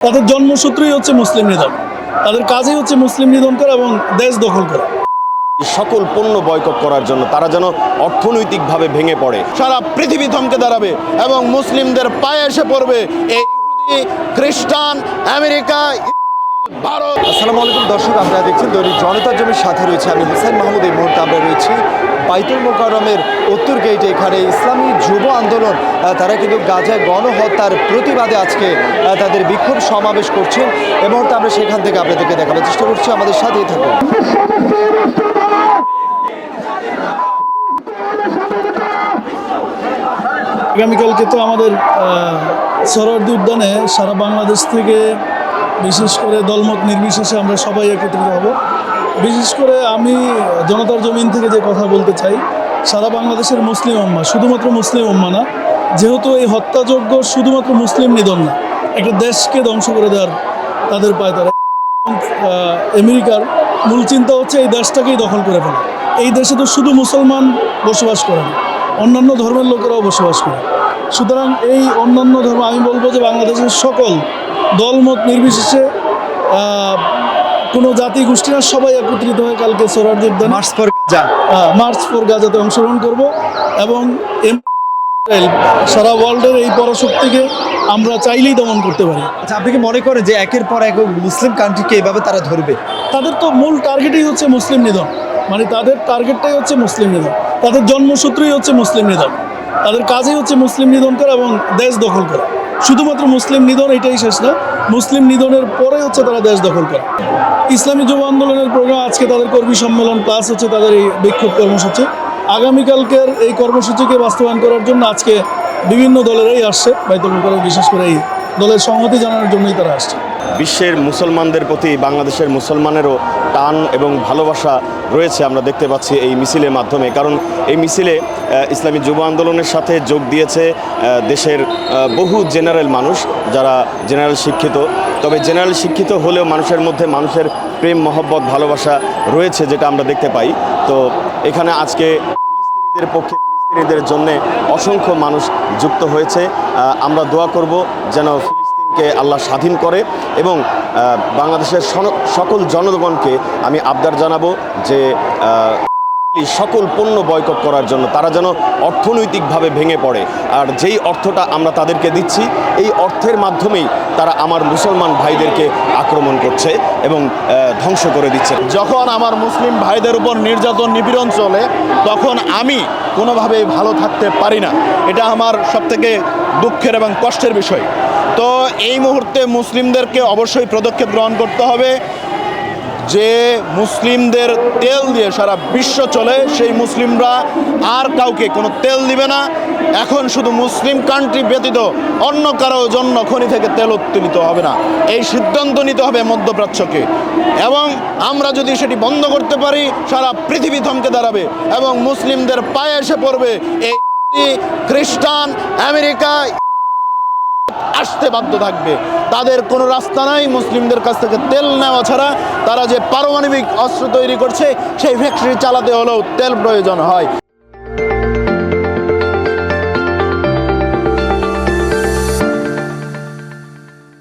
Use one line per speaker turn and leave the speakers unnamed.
তাদের জন্মসূত্রই হচ্ছে মুসলিম নিধন। তাদের কাজই হচ্ছে মুসলিম নিধন করা এবং দেশ দখল করা।
সকল পণ্য বয়কট করার জন্য তারা যেন অর্থনৈতিকভাবে ভেঙে পড়ে। সারা পৃথিবী থমকে দাঁড়াবে এবং মুসলিমদের পায়ে এসে পড়বে এই খ্রিস্টান আমেরিকা ভারত।
আসসালামু আলাইকুম দর্শক আপনারা দেখছেন দৈনিক জনতার জমির সাথে রয়েছে আমি হুসেন মাহমুদ। এই মুহূর্তে আমরা রয়েছি বাইতুল মোকাররমের উত্তর গেইটে এখানে ইসলামী যুব আন্দোলন তারা কিন্তু গাজায় গণহত্যার প্রতিবাদে আজকে তাদের বিক্ষোভ সমাবেশ করছেন। এই মুহূর্তে আমরা সেখান থেকে আপনাদেরকে দেখানোর চেষ্টা করছি। আমাদের সাথেই থাকুন।
আগামীকালকে তো আমাদের সরোয়ার্দী উদ্যানে সারা বাংলাদেশ থেকে বিশেষ করে দলমত নির্বিশেষে আমরা সবাই একত্রিত হব। বিশেষ করে আমি জনতার জমিন থেকে যে কথা বলতে চাই, সারা বাংলাদেশের মুসলিম উম্মা, শুধুমাত্র মুসলিম উম্মা না, যেহেতু এই হত্যাযজ্ঞ শুধুমাত্র মুসলিম নিধন না, একটা দেশকে ধ্বংস করে দেওয়ার তাদের পায় তারা। আমেরিকার মূল চিন্তা হচ্ছে এই দেশটাকেই দখল করে ফেলা। এই দেশে তো শুধু মুসলমান বসবাস করে না, অন্যান্য ধর্মের লোকেরাও বসবাস করে। সুতরাং এই অন্যান্য ধর্ম, আমি বলব যে বাংলাদেশের সকল দলমত নির্বিশেষে কোনো জাতি গোষ্ঠী না সবাই একত্রিত হয়ে কালকে সোরারদি উদ্যানে
march for Gaza
march for গাজাতে অংশগ্রহণ করব এবং সারা ওয়ার্ল্ডের এই পরাশক্তিকে আমরা চাইলেই দমন করতে পারি।
আচ্ছা আপনি কি মনে করেন যে একের পর এক মুসলিম কান্ট্রিকে এভাবে তারা ধরবে?
তাদের তো মূল টার্গেটই হচ্ছে মুসলিম নিধন। মানে তাদের টার্গেটটাই হচ্ছে মুসলিম নিধন। তাদের জন্মসূত্রই হচ্ছে মুসলিম নিধন। তাদের কাজই হচ্ছে মুসলিম নিধন করা এবং দেশ দখল করা। শুধুমাত্র মুসলিম নিধন এটাই শেষ না মুসলিম নিধনের পরে হচ্ছে তারা দেশ দখল করে। ইসলামী যুব আন্দোলনের প্রোগ্রাম, আজকে তাদের কর্মী সম্মেলন প্লাস হচ্ছে তাদের এই বিক্ষোভ কর্মসূচি। আগামীকালকের এই কর্মসূচিকে বাস্তবায়ন করার জন্য আজকে বিভিন্ন দলেরাই আসছে। বাইতুল বিশেষ করে এই দলের সংহতি জানানোর জন্যই তারা আসছে।
বিশ্বের মুসলমানদের প্রতি বাংলাদেশের মুসলমানেরও টান এবং ভালোবাসা রয়েছে আমরা দেখতে পাচ্ছি এই মিছিলের মাধ্যমে। কারণ এই মিছিলে ইসলামী যুব আন্দোলনের সাথে যোগ দিয়েছে দেশের বহু জেনারেল মানুষ যারা জেনারেল শিক্ষিত। তবে জেনারেল শিক্ষিত হলেও মানুষের মধ্যে মানুষের প্রেম, মহব্বত, ভালোবাসা রয়েছে যেটা আমরা দেখতে পাই। তো এখানে আজকে ফিলিস্তিনিদের পক্ষে ফিলিস্তিনিদের জন্য অসংখ্য মানুষ যুক্ত হয়েছে। আমরা দোয়া করব যেন ফিলিস্তিনকে আল্লাহ স্বাধীন করে এবং বাংলাদেশের সকল জনগণকে আমি আবদার জানাব যে সকল পণ্য বয়কট করার জন্য তারা যেন অর্থনৈতিকভাবে ভেঙে পড়ে। আর যেই অর্থটা আমরা তাদেরকে দিচ্ছি, এই অর্থের মাধ্যমেই তারা আমার মুসলমান ভাইদেরকে আক্রমণ করছে এবং ধ্বংস করে দিচ্ছে।
যখন আমার মুসলিম ভাইদের উপর নির্যাতন, নিপীড়ন চলে, তখন আমি কোনোভাবেই ভালো থাকতে পারি না। এটা আমার সবথেকে দুঃখের এবং কষ্টের বিষয়। তো এই মুহূর্তে মুসলিমদেরকে অবশ্যই পদক্ষেপ গ্রহণ করতে হবে। যে মুসলিমদের তেল দিয়ে সারা বিশ্ব চলে, সেই মুসলিমরা আর কাউকে কোনো তেল দিবে না। এখন শুধু মুসলিম কান্ট্রি ব্যতীত অন্য কারও জন্য খনি থেকে তেল উত্তোলিত হবে না। এই সিদ্ধান্ত নিতে হবে মধ্যপ্রাচ্যকে। এবং আমরা যদি সেটি বন্ধ করতে পারি, সারা পৃথিবী থমকে দাঁড়াবে এবং মুসলিমদের পায়ে এসে পড়বে। এই খ্রিস্টান আমেরিকা আসতে বাধ্য থাকবে। তাদের কোনো রাস্তা নাই, মুসলিমদের কাছ থেকে তেল নেওয়া ছাড়া। তারা যে পারমাণবিক অস্ত্র তৈরি করছে, সেই ফ্যাক্টরি চালাতে হলেও তেল প্রয়োজন হয়।